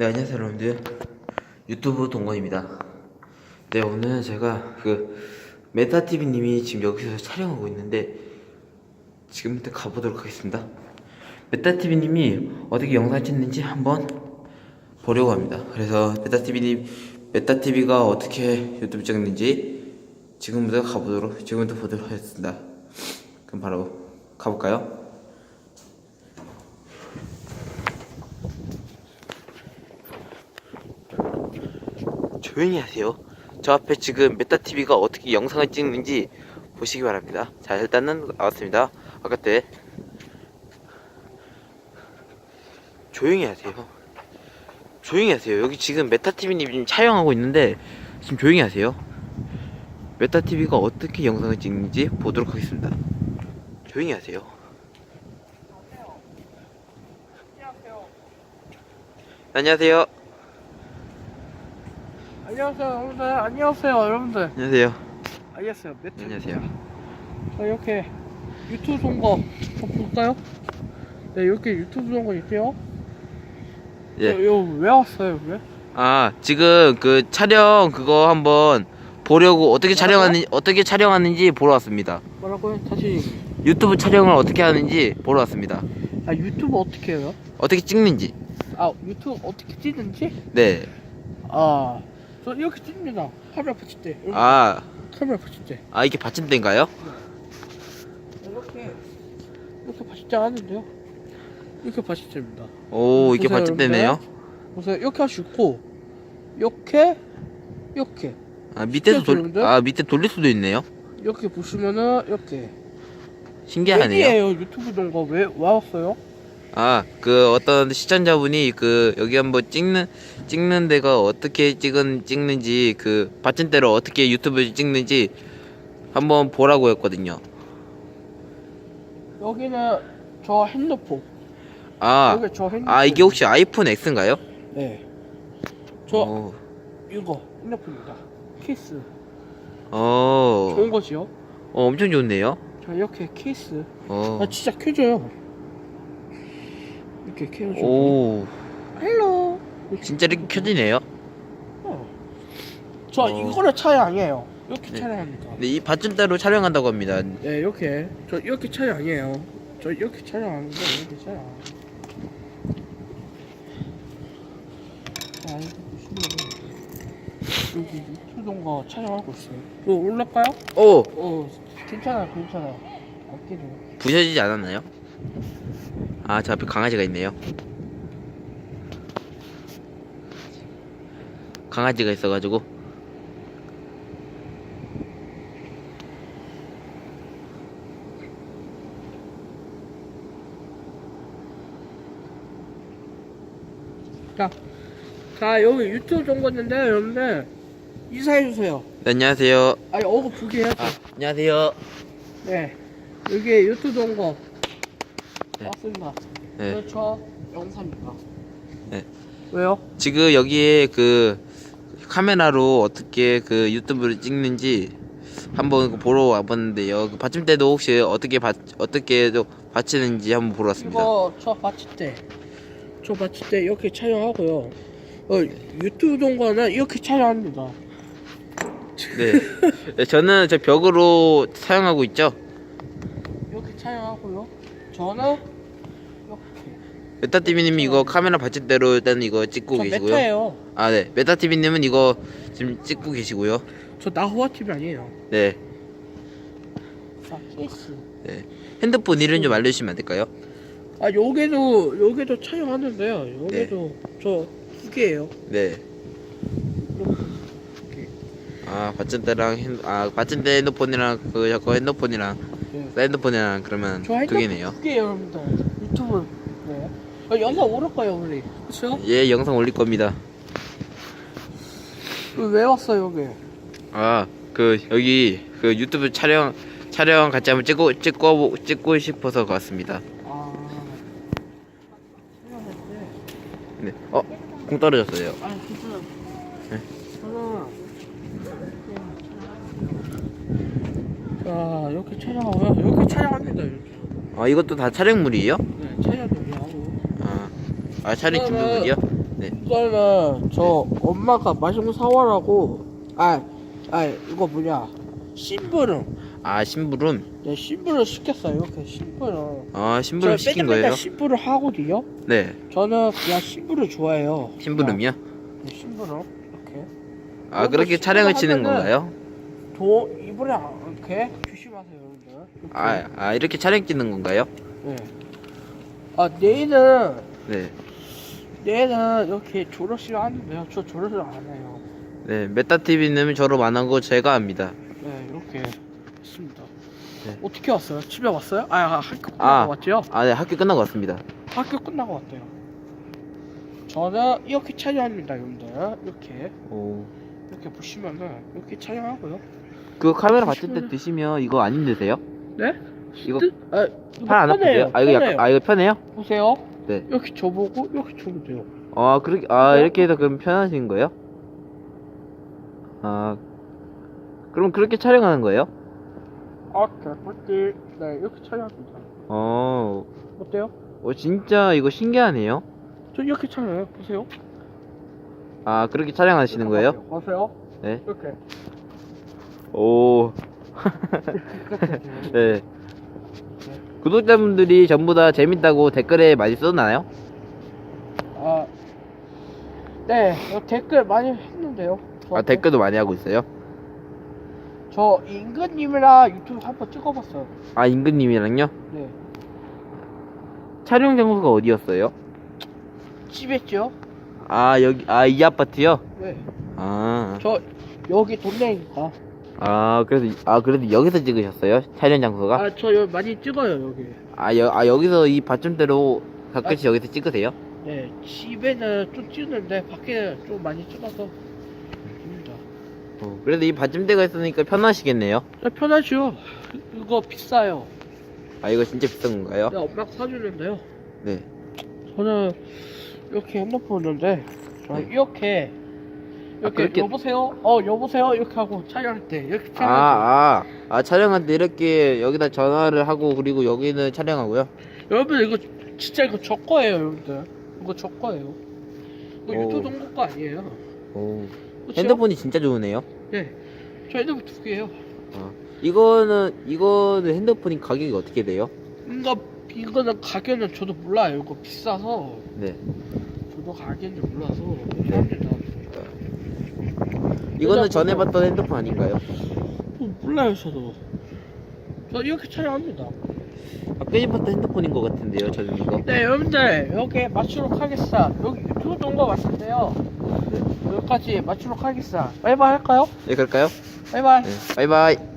네 안녕하세요 여러분들. 유튜브 동건입니다. 네 오늘 제가 그 메타TV님이 지금 여기서 촬영하고 있는데 지금부터 가보도록 하겠습니다. 메타TV님이 어떻게 영상 찍는지 한번 보려고 합니다. 그래서 메타TV님 메타TV가 어떻게 유튜브 찍는지 지금부터 가보도록 지금부터 보도록 하겠습니다. 그럼 바로 가볼까요? 조용히 하세요. 저 앞에 지금 메타TV가 어떻게 영상을 찍는지 보시기 바랍니다. 자, 일단은 나왔습니다. 아까 때. 조용히 하세요. 조용히 하세요. 여기 지금 메타TV님 지금 촬영하고 있는데, 지금 조용히 하세요. 메타TV가 어떻게 영상을 찍는지 보도록 하겠습니다. 조용히 하세요. 안녕하세요. 안녕하세요 여러분들 안녕하세요 여러분들 안녕하세요. 안녕하세요 매트 안녕하세요. 자 이렇게 유튜브 좀 볼까요? 네 이렇게 유튜브 동거 있대요 예. 어, 이거 왜 왔어요 왜? 아 지금 그 촬영 그거 한번 보려고 어떻게 촬영하는 어떻게 촬영하는지 보러 왔습니다. 뭐라고요? 다시 유튜브 촬영을 어떻게 하는지 보러 왔습니다. 아 유튜브 어떻게 해요? 어떻게 찍는지. 아 유튜브 어떻게 찍는지? 네. 아 저 이렇게 찍습니다 카메라 붙일 때 아, 카메라 붙일 때 아 이게 받침대인가요? 이렇게 이렇게 받침대 하는데요 이렇게 받침대입니다 오 이게 보세요, 받침대네요. 보세요 이렇게 있고 이렇게 이렇게 아 밑에서 돌? 아 밑에 돌릴 수도 있네요. 이렇게 보시면은 이렇게 신기하네요. 웬이에요 유튜브 동거 왜 왔어요? 아 그 어떤 시청자분이 그 여기 한번 찍는 찍는 데가 어떻게 찍은 찍는지 그 받침대로 어떻게 유튜브 찍는지 한번 보라고 했거든요. 여기는 저 핸드폰. 아 여기 저 핸드폰. 아 이게 혹시 아이폰 X인가요? 네 저 어, 이거 핸드폰입니다. 케이스. 어, 좋은 거지요? 어, 엄청 좋네요. 자 이렇게 케이스. 어, 아 진짜 켜져요 이렇게 켜져 오, 헬로 진짜 이렇게 켜지네요. 어. 저 어. 이거를 촬영이에요 이렇게 네. 촬영합니다 네, 이 받침대로 촬영한다고 합니다. 네 이렇게 저 이렇게 촬영이에요 저 이렇게 촬영하는데 이렇게 촬영 자 이렇게 보시면 여기 유튜브 동거 촬영하고 있어요 이거 올라가요? 오, 어 괜찮아요 괜찮아요 어깨도 부셔지지 않았나요? 아, 저 앞에 강아지가 있네요. 강아지가 있어가지고. 자, 자 여기 유튜브 동거인데 여러분들 인사해주세요 네, 안녕하세요. 아니 보게 해야죠 아, 안녕하세요. 네 여기 유튜브 동거 네. 왔습니다 네. 네. 저 영상입니다 네. 왜요? 지금 여기에 그 카메라로 어떻게 그 유튜브를 찍는지 한번 보러 와봤는데요. 그 받침대도 혹시 어떻게 받 어떻게 또 받치는지 한번 보러 왔습니다. 이거 저 받침대 저 받침대 이렇게 촬영하고요 어, 유튜브 동거는 이렇게 촬영합니다 네. 네, 저는 저 벽으로 사용하고 있죠. 이렇게 촬영하고요 저는 이렇게 메타TV님이 이거 카메라 받침대로 일단 이거 찍고 저 계시고요. 메타예요 아, 네. 메타TV님은 이거 지금 찍고 계시고요. 저 나호아 TV 아니에요 네. 자 케이스 네. 핸드폰 이름 좀 알려주시면 안 될까요? 아 여기도 여기도 촬영하는데요 여기도 저 두 개예요 네. 아, 받침대랑 핸, 아, 받침대 핸드폰이랑 그 저거 핸드폰이랑 네. 핸드폰이랑 그러면 저 두 핸드폰 개네요. 두 개예요 여러분들 유튜브 네. 어, 영상 오를 거예요 우리 그렇죠? 예, 영상 올릴 겁니다. 왜 왔어요 여기 아, 그 여기 그 유튜브 촬영 촬영 같이 한번 찍고 찍고 찍고 싶어서 왔습니다. 아 네. 어, 공 떨어졌어요. 아니 괜찮아요 네. 저는 자 이렇게 촬영하고요 이렇게 촬영합니다 이렇게. 아, 이것도 다 촬영물이에요? 네 촬영 여기 하고 아, 아 촬영 그러면- 준비물이요? 네. 이거는 저 엄마가 맛있는 거 사와라고 아, 아 이거 뭐냐 심부름 아 심부름. 네 심부름 시켰어요 이렇게 심부름 아 심부름 저 시킨 거예요? 심부름 하거든요 네. 저는 그냥 심부름 좋아해요 심부름이요? 그냥, 네, 심부름 이렇게 아 그렇게 촬영을 치는 건가요? 도 이번에 이렇게 조심하세요 여러분들 이렇게. 아, 아 이렇게 촬영 찍는 건가요? 네. 아 내일은 네. 내일은 이렇게 졸업식 하는데요 저 졸업식 안 해요 네. 메타TV는 졸업 안 하고 제가 합니다. 네 이렇게 했습니다 네. 어떻게 왔어요? 집에 왔어요? 아 학교 끝나고 아. 왔죠? 아 네 학교 끝나고 왔습니다. 학교 끝나고 왔대요 저는 이렇게 촬영합니다 여러분들 이렇게 오. 이렇게 보시면은 이렇게 촬영하고요 그 카메라 받칠 때 보시면은- 드시면 이거 안 힘드세요? 네? 이거 뜨- 아, 이거 팔안 편해요, 아프세요? 아 이거. 약간 아 이거 편해요? 보세요 네. 이렇게 줘보고 이렇게 줘도 돼요 아 그렇게 아 네. 이렇게 해서 그럼 편하신 거예요? 아 그럼 그렇게 촬영하는 거예요? 아 개꿀띠 네 이렇게 촬영합니다 어, 어때요? 어 진짜 이거 신기하네요. 저 이렇게 촬영해요 보세요 아 그렇게 촬영하시는 거예요? 보세요 네. 이렇게 오. 네. 구독자분들이 전부 다 재밌다고 댓글에 많이 써나요? 아, 네, 어, 댓글 많이 했는데요. 저, 아 댓글도 많이 하고 있어요. 저 임근님이랑 유튜브 한번 찍어봤어요. 아 임근님이랑요? 네, 촬영 장소가 어디였어요? 집했죠? 아 여기 아 이 아파트요? 네, 아. 저 여기 동네니까. 아 그래도 아 그래도 여기서 찍으셨어요? 촬영 장소가? 아, 저 여기 많이 찍어요 여기. 아, 여, 아 여기서 이 받침대로 가끔씩 여기서 찍으세요? 네, 집에는 좀 찍는데 밖에는 좀 많이 찍어서 입니다. 어, 그래도 이 받침대가 있으니까 편하시겠네요. 네, 편하죠. 이거 비싸요. 아 이거 진짜 비싼 건가요? 네, 엄마가 사주는데요. 네. 저는 이렇게 핸드폰 있는데 저 네. 이렇게 이렇게 그렇게- 여보세요 어 여보세요 이렇게 하고 촬영할 때 이렇게 촬영할 때 아, 아, 아 촬영할 때 이렇게 여기다 전화를 하고 그리고 여기는 촬영하고요. 여러분 이거 진짜 이거 저 거예요 여러분들 이거 저 거예요 이거 오. 유튜브 동거 거 아니에요 오. 그쵸? 핸드폰이 진짜 좋으네요. 네저 핸드폰 두 개예요 이거는 이거는 핸드폰이 가격이 어떻게 돼요? 이거 이거는 가격은 저도 몰라요 이거 비싸서 네. 저도 가격인지 몰라서 합니다 이거는 전에 봤던 핸드폰 아닌가요? 어, 몰라요 저도 저 이렇게 촬영합니다 아까 봤던 핸드폰인 것 같은데요, 저는 이거. 네 여러분들 여기 맞추도록 하겠습니다 여기 유튜브 동거 맞는데요 여기까지 맞추도록 하겠습니다 바이바이 할까요? 네, 그럴까요? 바이바이 네. 바이바이.